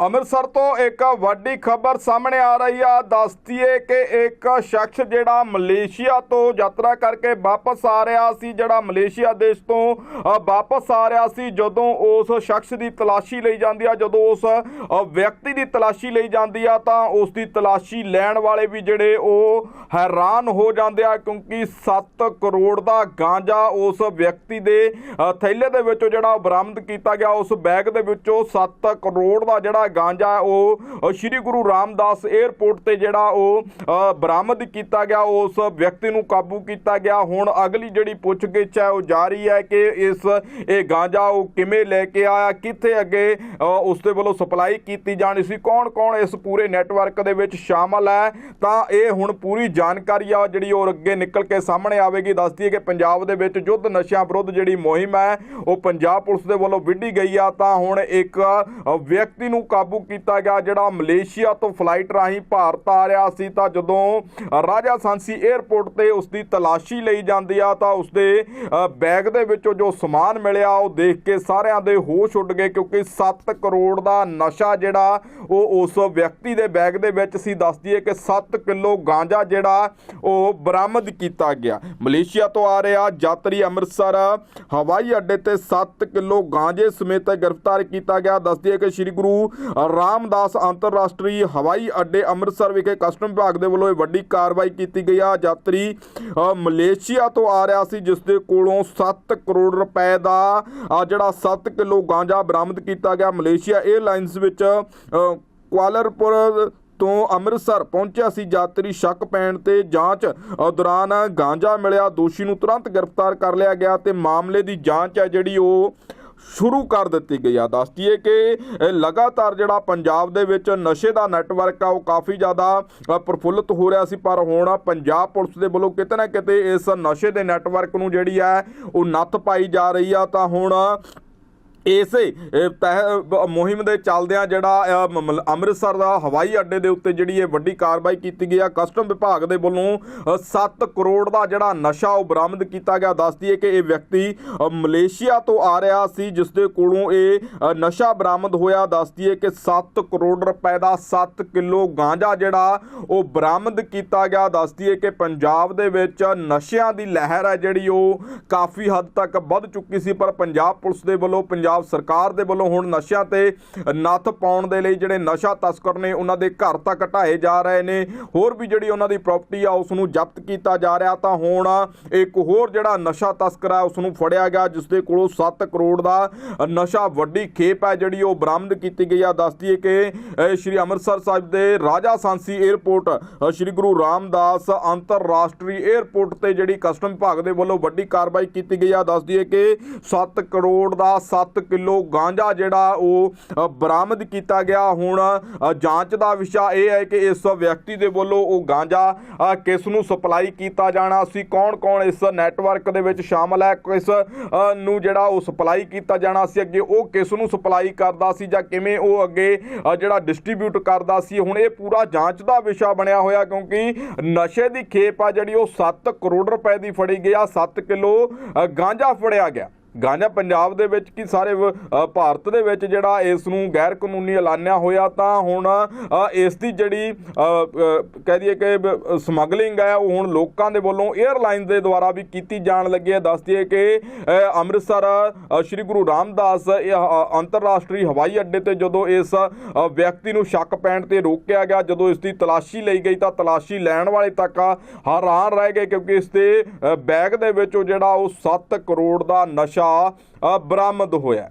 ਅੰਮ੍ਰਿਤਸਰ ਤੋਂ ਇੱਕ ਵੱਡੀ ਖਬਰ ਸਾਹਮਣੇ ਆ ਰਹੀ ਆ। ਦੱਸਦੀਏ ਕਿ ਇੱਕ ਸ਼ਖਸ ਜਿਹੜਾ ਮਲੇਸ਼ੀਆ ਤੋਂ ਯਾਤਰਾ ਕਰਕੇ ਵਾਪਸ ਆ ਰਿਹਾ ਸੀ, ਜਿਹੜਾ ਮਲੇਸ਼ੀਆ ਦੇਸ਼ ਤੋਂ ਵਾਪਸ ਆ ਰਿਹਾ ਸੀ, ਜਦੋਂ ਉਸ ਸ਼ਖਸ ਦੀ ਤਲਾਸ਼ੀ ਲਈ ਜਾਂਦੀ ਆ। ਜਦੋਂ ਉਸ ਵਿਅਕਤੀ ਦੀ ਤਲਾਸ਼ੀ ਲਈ ਜਾਂਦੀ ਆ, ਤਾਂ ਉਸ ਦੀ ਤਲਾਸ਼ੀ ਲੈਣ ਵਾਲੇ ਵੀ ਜਿਹੜੇ ਉਹ ਹੈਰਾਨ ਹੋ ਜਾਂਦੇ ਆ, ਕਿਉਂਕਿ 7 ਕਰੋੜ ਦਾ ਗਾਂਜਾ ਉਸ ਵਿਅਕਤੀ ਦੇ ਥੈਲੇ ਦੇ ਵਿੱਚੋਂ ਜਿਹੜਾ ਉਹ ਬਰਾਮਦ ਕੀਤਾ ਗਿਆ। ਉਸ ਬੈਗ ਦੇ ਵਿੱਚੋਂ 7 ਕਰੋੜ ਦਾ ਜਿਹੜਾ ਗਾਂਜਾ ਉਹ ਸ਼੍ਰੀ ਗੁਰੂ ਰਾਮਦਾਸ 에ਅਰਪੋਰਟ ਤੇ ਜਿਹੜਾ ਉਹ ਬਰਾਮਦ ਕੀਤਾ ਗਿਆ ਉਸ ਵਿਅਕਤੀ ਨੂੰ ਕਾਬੂ ਕੀਤਾ ਗਿਆ। ਹੁਣ ਅਗਲੀ ਜਿਹੜੀ ਪੁੱਛਗਿੱਛ ਹੈ ਉਹ ਜਾਰੀ ਹੈ ਕਿ ਇਸ ਇਹ ਗਾਂਜਾ ਉਹ ਕਿਵੇਂ ਲੈ ਕੇ ਆਇਆ ਕਿੱਥੇ ਅੱਗੇ ਅ, ਉਸ ਦੇ ਵੱਲੋਂ ਸਪਲਾਈ ਕੀਤੀ ਜਾਣੀ ਸੀ ਕੌਣ-ਕੌਣ ਇਸ ਪੂਰੇ ਨੈਟਵਰਕ ਦੇ ਵਿੱਚ ਸ਼ਾਮਲ ਹੈ ਤਾਂ ਇਹ ਹੁਣ ਪੂਰੀ ਜਾਣਕਾਰੀ ਆ ਜਿਹੜੀ ਉਹ ਅੱਗੇ ਨਿਕਲ ਕੇ ਸਾਹਮਣੇ ਆਵੇਗੀ। ਦੱਸਦੀ ਹੈ ਕਿ ਪੰਜਾਬ ਦੇ ਵਿੱਚ ਯੁੱਧ ਨਸ਼ਿਆਂ ਵਿਰੁੱਧ ਜਿਹੜੀ ਮੁਹਿੰਮ ਹੈ ਉਹ ਪੰਜਾਬ ਪੁਲਿਸ ਦੇ ਵੱਲੋਂ ਵਿੱਢੀ ਗਈ ਆ ਤਾਂ ਹੁਣ ਇੱਕ ਵਿਅਕਤੀ ਨੂੰ ਕਾਬੂ ਕੀਤਾ ਗਿਆ। ਜਿਹੜਾ ਮਲੇਸ਼ੀਆ ਤੋਂ ਫਲਾਈਟ ਰਾਹੀਂ ਭਾਰਤ ਆ ਰਿਹਾ ਸੀ, ਤਾਂ ਜਦੋਂ ਰਾਜਾ ਸਾਂਸੀ 에ਅਰਪੋਰਟ ਤੇ ਉਸ ਦੀ ਤਲਾਸ਼ੀ ਲਈ ਜਾਂਦੀ ਆ, ਤਾਂ ਉਸ ਦੇ ਬੈਗ ਦੇ ਵਿੱਚੋਂ ਜੋ ਸਮਾਨ ਮਿਲਿਆ, ਉਹ ਦੇਖ ਕੇ ਸਾਰਿਆਂ ਦੇ ਹੋਸ਼ ਉੱਡ ਗਏ, ਕਿਉਂਕਿ 7 ਕਰੋੜ ਦਾ ਨਸ਼ਾ ਜਿਹੜਾ, ਉਹ ਉਸ ਵਿਅਕਤੀ ਦੇ ਬੈਗ ਦੇ ਵਿੱਚ ਸੀ। ਦੱਸਦੀ ਹੈ ਕਿ 7 ਕਿਲੋ ਗਾਂਜਾ ਜਿਹੜਾ, ਉਹ ਬਰਾਮਦ ਕੀਤਾ ਗਿਆ। ਮਲੇਸ਼ੀਆ ਤੋਂ ਆ ਰਿਹਾ ਯਾਤਰੀ ਅੰਮ੍ਰਿਤਸਰ। ਹਵਾਈ ਅੱਡੇ ਤੇ 7 ਕਿਲੋ ਗਾਂਜੇ ਸਮੇਤ ਗ੍ਰਿਫਤਾਰ ਕੀਤਾ ਗਿਆ। ਦੱਸਦੀ ਹੈ ਕਿ ਸ੍ਰੀ ਗੁਰੂ ਰਾਮਦਾਸ ਅੰਤਰਰਾਸ਼ਟਰੀ ਹਵਾਈ ਅੱਡੇ ਅੰਮ੍ਰਿਤਸਰ ਵਿਖੇ ਕਸਟਮ ਵਿਭਾਗ ਦੇ ਵੱਲੋਂ ਇਹ ਵੱਡੀ ਕਾਰਵਾਈ ਕੀਤੀ ਗਈ ਆ। ਯਾਤਰੀ ਮਲੇਸ਼ੀਆ ਤੋਂ ਆ ਰਿਹਾ ਸੀ, ਜਿਸ ਦੇ ਕੋਲੋਂ 7 ਕਰੋੜ ਰੁਪਏ ਦਾ ਜਿਹੜਾ 7 ਕਿਲੋ ਗਾਂਜਾ ਬਰਾਮਦ ਕੀਤਾ ਗਿਆ। ਮਲੇਸ਼ੀਆ 에ਅਰਲਾਈਨਸ ਵਿੱਚ ਕੁਆਲਰਪੁਰ ਤੋਂ ਅੰਮ੍ਰਿਤਸਰ ਪਹੁੰਚਿਆ ਸੀ। ਯਾਤਰੀ ਸ਼ੱਕ ਪੈਣ ਤੇ ਜਾਂਚ ਦੌਰਾਨ ਗਾਂਜਾ ਮਿਲਿਆ। ਦੋਸ਼ੀ ਨੂੰ ਤੁਰੰਤ ਗ੍ਰਿਫਤਾਰ ਕਰ ਲਿਆ ਗਿਆ ਤੇ ਮਾਮਲੇ ਦੀ ਜਾਂਚ ਹੈ ਜਿਹੜੀ ਉਹ ਸ਼ੁਰੂ ਕਰ ਦਿੱਤੀ ਗਈ ਆ। ਦੱਸਦੀ ਹੈ ਕਿ ਲਗਾਤਾਰ ਜਿਹੜਾ ਪੰਜਾਬ ਦੇ ਵਿੱਚ ਨਸ਼ੇ ਦਾ ਨੈਟਵਰਕ ਆ ਉਹ ਕਾਫੀ ਜ਼ਿਆਦਾ ਅ, ਪ੍ਰਫੁੱਲਤ ਹੋ ਰਿਹਾ ਸੀ। ਪਰ ਹੁਣ ਪੰਜਾਬ ਪੁਲਿਸ ਦੇ ਵੱਲੋਂ ਕਿਤੇ ਨਾ ਕਿਤੇ ਇਸ ਨਸ਼ੇ ਦੇ ਨੈਟਵਰਕ ਨੂੰ ਜਿਹੜੀ ਆ ਉਹ ਨੱਥ ਪਾਈ ਜਾ ਰਹੀ ਆ। ਤਾਂ ਹੁਣ ਇਸੇ ਤਹਿ ਮੁਹਿੰਮ ਦੇ ਚੱਲਦਿਆਂ ਜਿਹੜਾ ਮ- ਮ- ਅੰਮ੍ਰਿਤਸਰ ਦਾ ਹਵਾਈ ਅੱਡੇ ਦੇ ਉੱਤੇ ਜਿਹੜੀ ਇਹ ਵੱਡੀ ਕਾਰਵਾਈ ਕੀਤੀ ਗਈ ਆ, ਕਸਟਮ ਵਿਭਾਗ ਦੇ ਵੱਲੋਂ 7 ਕਰੋੜ ਦਾ ਜਿਹੜਾ ਨਸ਼ਾ ਉਹ ਬਰਾਮਦ ਕੀਤਾ ਗਿਆ। ਦੱਸਦੀ ਹੈ ਕਿ ਇਹ ਵਿਅਕਤੀ ਮਲੇਸ਼ੀਆ ਤੋਂ ਆ ਰਿਹਾ ਸੀ, ਜਿਸ ਦੇ ਕੋਲੋਂ ਇਹ ਨਸ਼ਾ ਬਰਾਮਦ ਹੋਇਆ। ਦੱਸਦੀ ਹੈ ਕਿ 7 ਕਰੋੜ ਰੁਪਏ ਦਾ 7 ਕਿਲੋ ਗਾਂਜਾ ਜਿਹੜਾ ਉਹ ਬਰਾਮਦ ਕੀਤਾ ਗਿਆ। ਦੱਸਦੀ ਹੈ ਕਿ ਪੰਜਾਬ ਦੇ ਵਿੱਚ ਨਸ਼ਿਆਂ ਦੀ ਲਹਿਰ ਹੈ ਜਿਹੜੀ ਉਹ ਕਾਫੀ ਹੱਦ ਤੱਕ ਵੱਧ ਚੁੱਕੀ ਸੀ, ਪਰ ਪੰਜਾਬ ਪੁਲਿਸ ਦੇ ਵੱਲੋਂ ਪੰਜਾਬ ਪੰਜਾਬ ਸਰਕਾਰ ਦੇ ਵੱਲੋਂ ਹੁਣ ਨਸ਼ਿਆਂ ਤੇ ਨੱਥ ਪਾਉਣ ਦੇ ਲਈ ਜਿਹੜੇ ਨਸ਼ਾ ਤਸਕਰ ਨੇ, ਉਹਨਾਂ ਦੇ ਘਰ ਤੱਕ ਢਾਏ ਜਾ ਰਹੇ ਨੇ। ਹੋਰ ਵੀ ਜਿਹੜੀ ਉਹਨਾਂ ਦੀ ਪ੍ਰਾਪਰਟੀ ਆ, ਉਸ ਨੂੰ ਜ਼ਬਤ ਕੀਤਾ ਜਾ ਰਿਹਾ। ਤਾਂ ਹੁਣ ਇੱਕ ਹੋਰ ਜਿਹੜਾ ਨਸ਼ਾ ਤਸਕਰ ਆ, ਉਸ ਨੂੰ ਫੜਿਆ ਗਿਆ, ਜਿਸ ਦੇ ਕੋਲੋਂ 7 ਕਰੋੜ ਦਾ ਨਸ਼ਾ ਵੱਡੀ ਖੇਪ ਹੈ, ਜਿਹੜੀ ਉਹ ਬਰਾਮਦ ਕੀਤੀ ਗਈ ਆ। ਦੱਸਦੀ ਹੈ ਕਿ ਸ਼੍ਰੀ ਅੰਮ੍ਰਿਤਸਰ ਸਾਹਿਬ ਦੇ ਰਾਜਾ ਸਾਂਸੀ 에ਅਰਪੋਰਟ ਸ਼੍ਰੀ ਗੁਰੂ ਰਾਮਦਾਸ ਅੰਤਰਰਾਸ਼ਟਰੀ 에ਅਰਪੋਰਟ ਤੇ ਜਿਹੜੀ ਕਸਟਮ ਵਿਭਾਗ ਦੇ ਵੱਲੋਂ ਵੱਡੀ ਕਾਰਵਾਈ ਕੀਤੀ ਗਈ ਆ। ਦੱਸਦੀ ਹੈ ਕਿ 7 ਕਰੋੜ ਦਾ 7 ਕਿਲੋ ਗਾਂਜਾ ਜਿਹੜਾ ਉਹ ਬਰਾਮਦ ਕੀਤਾ ਗਿਆ। ਹੁਣ ਜਾਂਚ ਦਾ ਵਿਸ਼ਾ ਇਹ ਹੈ ਕਿ ਇਸ ਵਿਅਕਤੀ ਦੇ ਵੱਲੋਂ ਉਹ ਗਾਂਜਾ ਅ, ਕਿਸ ਨੂੰ ਸਪਲਾਈ ਕੀਤਾ ਜਾਣਾ ਸੀ? ਕੌਣ-ਕੌਣ ਇਸ ਨੈਟਵਰਕ ਦੇ ਵਿੱਚ ਸ਼ਾਮਲ ਹੈ? ਕਿਸ ਨੂੰ ਜਿਹੜਾ ਉਹ ਸਪਲਾਈ ਕੀਤਾ ਜਾਣਾ ਸੀ? ਅੱਗੇ ਉਹ ਕਿਸ ਨੂੰ ਸਪਲਾਈ ਕਰਦਾ ਸੀ ਜਾਂ ਕਿਵੇਂ ਉਹ ਅੱਗੇ ਜਿਹੜਾ ਡਿਸਟ੍ਰੀਬਿਊਟ ਕਰਦਾ ਸੀ? ਹੁਣ ਇਹ ਪੂਰਾ ਜਾਂਚ ਦਾ ਵਿਸ਼ਾ ਬਣਿਆ ਹੋਇਆ ਕਿਉਂਕਿ ਨਸ਼ੇ ਦੀ ਖੇਪ ਆ ਜਿਹੜੀ ਉਹ 7 ਕਰੋੜ ਰੁਪਏ ਦੀ ਫੜੀ ਗਈ ਆ। 7 ਕਿਲੋ ਗਾਂਜਾ ਫੜਿਆ ਗਿਆ। ਗਾਂਜਾ ਪੰਜਾਬ ਦੇ ਵਿੱਚ ਕੀ ਸਾਰੇ ਵ- ਭਾਰਤ ਦੇ ਵਿੱਚ ਜਿਹੜਾ ਇਸ ਨੂੰ ਗੈਰ ਕਾਨੂੰਨੀ ਐਲਾਨਿਆ ਹੋਇਆ ਤਾਂ ਹੁਣ ਇਸ ਦੀ ਜਿਹੜੀ ਕਹਿ ਦਈਏ ਕਿ ਸਮਗਲਿੰਗ ਹੈ ਉਹ ਹੁਣ ਲੋਕਾਂ ਦੇ ਵੱਲੋਂ 에ਅਰਲਾਈਨਸ ਦੇ ਦੁਆਰਾ ਵੀ ਕੀਤੀ ਜਾਣ ਲੱਗੀ ਹੈ। ਦੱਸਦੀ ਹੈ ਕਿ ਅੰਮ੍ਰਿਤਸਰ ਸ਼੍ਰੀ ਗੁਰੂ ਰਾਮਦਾਸ ਇਹ, ਅੰਤਰਰਾਸ਼ਟਰੀ ਹਵਾਈ ਅੱਡੇ ਤੇ ਜਦੋਂ ਇਸ ਵਿਅਕਤੀ ਨੂੰ ਸ਼ੱਕ ਪੈਣ ਤੇ ਰੋਕਿਆ ਗਿਆ ਜਦੋਂ ਇਸ ਦੀ ਤਲਾਸ਼ੀ ਲਈ ਗਈ ਤਾਂ ਤਲਾਸ਼ੀ ਲੈਣ ਵਾਲੇ ਤੱਕ ਹੈਰਾਨ ਰਹਿ ਗਏ ਕਿਉਂਕਿ ਇਸ ਦੇ ਬੈਗ ਦੇ ਵਿੱਚ ਉਹ ਜਿਹੜਾ ਉਹ 7 ਕਰੋੜ ਦਾ ਨਸ਼ਾ ਅ, ਬਰਾਮਦ ਹੋਇਆ।